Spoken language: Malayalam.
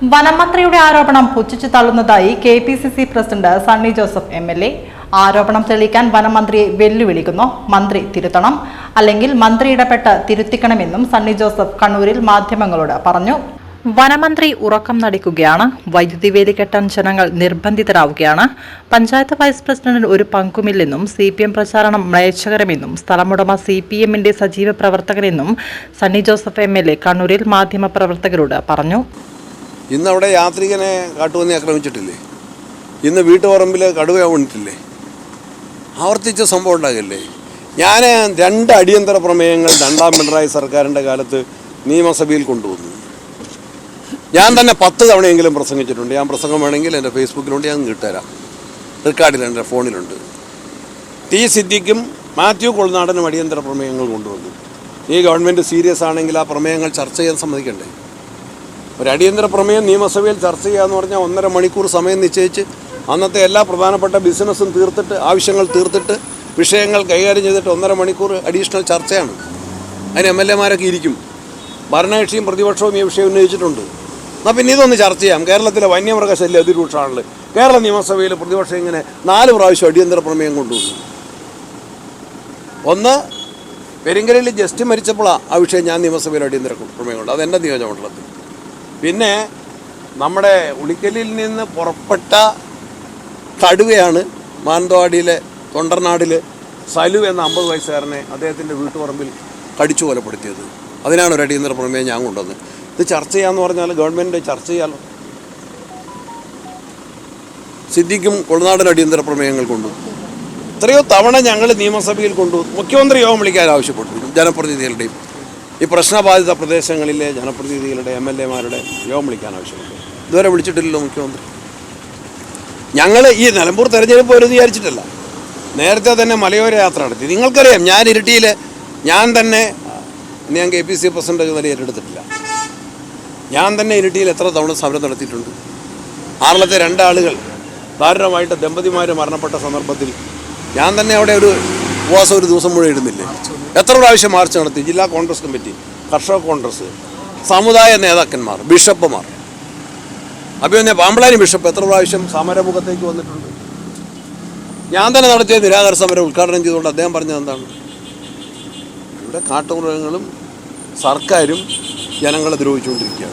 വനമന്ത്രിയുടെ ആരോപണം പുച്ഛിച്ചു തള്ളുന്നതായി K P C C president Sunny Joseph M L A. ആരോപണം തെളിയിക്കാൻ വനമന്ത്രിയെ വെല്ലുവിളിക്കുന്നു. മന്ത്രി തിരുത്തണം അല്ലെങ്കിൽ മന്ത്രി ഇടപെട്ട് തിരുത്തിക്കണമെന്നും സണ്ണി ജോസഫ് കണ്ണൂരിൽ മാധ്യമങ്ങളോട് പറഞ്ഞു. വനമന്ത്രി ഉറക്കം നടിക്കുകയാണ്. വൈദ്യുതി വേലി കെട്ടാൻ ജനങ്ങൾ നിർബന്ധിതരാവുകയാണ്. പഞ്ചായത്ത് വൈസ് പ്രസിഡന്റിന് ഒരു പങ്കുമില്ലെന്നും സി പി എം പ്രചാരണം മ്ലേച്ഛകരമെന്നും സ്ഥലമുടമ സി പി എമ്മിന്റെ സജീവ പ്രവർത്തകനെന്നും Sunny Joseph M L A കണ്ണൂരിൽ മാധ്യമപ്രവർത്തകരോട് പറഞ്ഞു. ഇന്ന് അവിടെ യാത്രികനെ കാട്ടുപന്നി ആക്രമിച്ചിട്ടില്ലേ? ഇന്ന് വീട്ടുപറമ്പിൽ കടുവ കൊണ്ടിട്ടില്ലേ ആവർത്തിച്ച സംഭവം ഉണ്ടാകില്ലേ? ഞാൻ രണ്ട് അടിയന്തര പ്രമേയങ്ങൾ രണ്ടാം പിണറായി സർക്കാരിന്റെ കാലത്ത് നിയമസഭയിൽ കൊണ്ടുവന്നു. ഞാൻ തന്നെ പത്ത് തവണയെങ്കിലും പ്രസംഗിച്ചിട്ടുണ്ട്. ഞാൻ പ്രസംഗം വേണമെങ്കിൽ എന്റെ ഫേസ്ബുക്കിലുണ്ട് ഞാൻ കിട്ടുതരാം റെക്കോർഡിലുണ്ട് ഫോണിലുണ്ട്. ടി സിദ്ദിഖും മാത്യു കൊൾനാടനും അടിയന്തര പ്രമേയങ്ങൾ കൊണ്ടുവന്നു. ഈ ഗവൺമെന്റ് സീരിയസ് ആണെങ്കിൽ ആ പ്രമേയങ്ങൾ ചർച്ച ചെയ്യാൻ സമ്മതിക്കണ്ടേ? ഒരു അടിയന്തര പ്രമേയം നിയമസഭയിൽ ചർച്ച ചെയ്യാന്ന് പറഞ്ഞാൽ ഒന്നര മണിക്കൂർ സമയം നിശ്ചയിച്ച് അന്നത്തെ എല്ലാ പ്രധാനപ്പെട്ട ബിസിനസ്സും തീർത്തിട്ട് ആവശ്യങ്ങൾ തീർത്തിട്ട് വിഷയങ്ങൾ കൈകാര്യം ചെയ്തിട്ട് ഒന്നര മണിക്കൂർ അഡീഷണൽ ചർച്ചയാണ്. അതിന് എം എൽ എമാരൊക്കെ ഇരിക്കും. ഭരണകക്ഷിയും പ്രതിപക്ഷവും ഈ വിഷയം ഉന്നയിച്ചിട്ടുണ്ട്. എന്നാൽ പിന്നെ ഇതൊന്ന് ചർച്ച ചെയ്യാം. കേരളത്തിലെ വന്യമൃഗശല്യം അതിരൂക്ഷമാണല്ലോ. കേരള നിയമസഭയിൽ പ്രതിപക്ഷം ഇങ്ങനെ നാല് പ്രാവശ്യം അടിയന്തര പ്രമേയം കൊണ്ടുവന്നു. ഒന്ന് പെരിങ്കലിൽ ജസ്റ്റ് മരിച്ചപ്പോഴാണ് ആ വിഷയം ഞാൻ നിയമസഭയിൽ അടിയന്തര പ്രമേയം കൊണ്ട് അതെന്റെ നിയോജകമണ്ഡലത്തിൽ പിന്നെ നമ്മുടെ ഉളിക്കലിൽ നിന്ന് പുറപ്പെട്ട കടുവയാണ് മാനന്തവാടിയിലെ തൊണ്ടർനാടിൽ സലു എന്ന അമ്പത് വയസ്സുകാരനെ അദ്ദേഹത്തിന്റെ വീട്ടുപറമ്പിൽ കടിച്ചു കൊലപ്പെടുത്തിയത്. അതിനാണ് ഒരു അടിയന്തര പ്രമേയം ഞാൻ കൊണ്ടുവന്നത് ഇത് ചർച്ച ചെയ്യാന്ന് പറഞ്ഞാൽ ഗവൺമെന്റ് ചർച്ച ചെയ്യാലോ സിദ്ദിഖും കൊളുനാടൻ അടിയന്തര പ്രമേയങ്ങൾ കൊണ്ടു. എത്രയോ തവണ ഞങ്ങൾ നിയമസഭയിൽ കൊണ്ടു. മുഖ്യമന്ത്രി യോഗം വിളിക്കാൻ ആവശ്യപ്പെട്ടു ജനപ്രതിനിധികളുടെയും. ഈ പ്രശ്നബാധിത പ്രദേശങ്ങളിലെ ജനപ്രതിനിധികളുടെ എം എൽ എമാരുടെ യോഗം വിളിക്കാൻ ആവശ്യമുണ്ട്. ഇതുവരെ വിളിച്ചിട്ടില്ലല്ലോ മുഖ്യമന്ത്രി. ഞങ്ങൾ ഈ നിലമ്പൂർ തെരഞ്ഞെടുപ്പ് ഒരു വിചാരിച്ചിട്ടല്ല. നേരത്തെ തന്നെ മലയോര യാത്ര നടത്തി. നിങ്ങൾക്കറിയാം ഞാൻ ഇരിട്ടിയിൽ ഞാൻ തന്നെ ഞാൻ കെ പി സി പ്രസിഡന്റ് ചുമതല ഏറ്റെടുത്തിട്ടില്ല. ഞാൻ തന്നെ ഇരിട്ടിയിൽ എത്ര തവണ സമരം നടത്തിയിട്ടുണ്ട്. ആറിലത്തെ രണ്ടാളുകൾ ദാരുണമായിട്ട് ദമ്പതിമാർ മരണപ്പെട്ട സന്ദർഭത്തിൽ ഞാൻ തന്നെ അവിടെ ഒരു ഉപവാസം ഒരു ദിവസം മുഴുവൻ ഇടുന്നില്ലേ എത്ര പ്രാവശ്യം മാർച്ച് നടത്തി? ജില്ലാ കോൺഗ്രസ് കമ്മിറ്റി കർഷക കോൺഗ്രസ് സമുദായ നേതാക്കന്മാർ ബിഷപ്പുമാർ. അപ്പോൾ പിന്നെ പാമ്പളാനി ബിഷപ്പ് എത്ര പ്രാവശ്യം സമരമുഖത്തേക്ക് വന്നിട്ടുണ്ട്? ഞാൻ തന്നെ നടത്തിയ നിരാഹാര സമരം ഉദ്ഘാടനം ചെയ്തുകൊണ്ട് അദ്ദേഹം പറഞ്ഞത് എന്താണ്? ഇവിടെ കാട്ടുമൃഗങ്ങളും സർക്കാരും ജനങ്ങളെ ദ്രോഹിച്ചുകൊണ്ടിരിക്കുകയാണ്.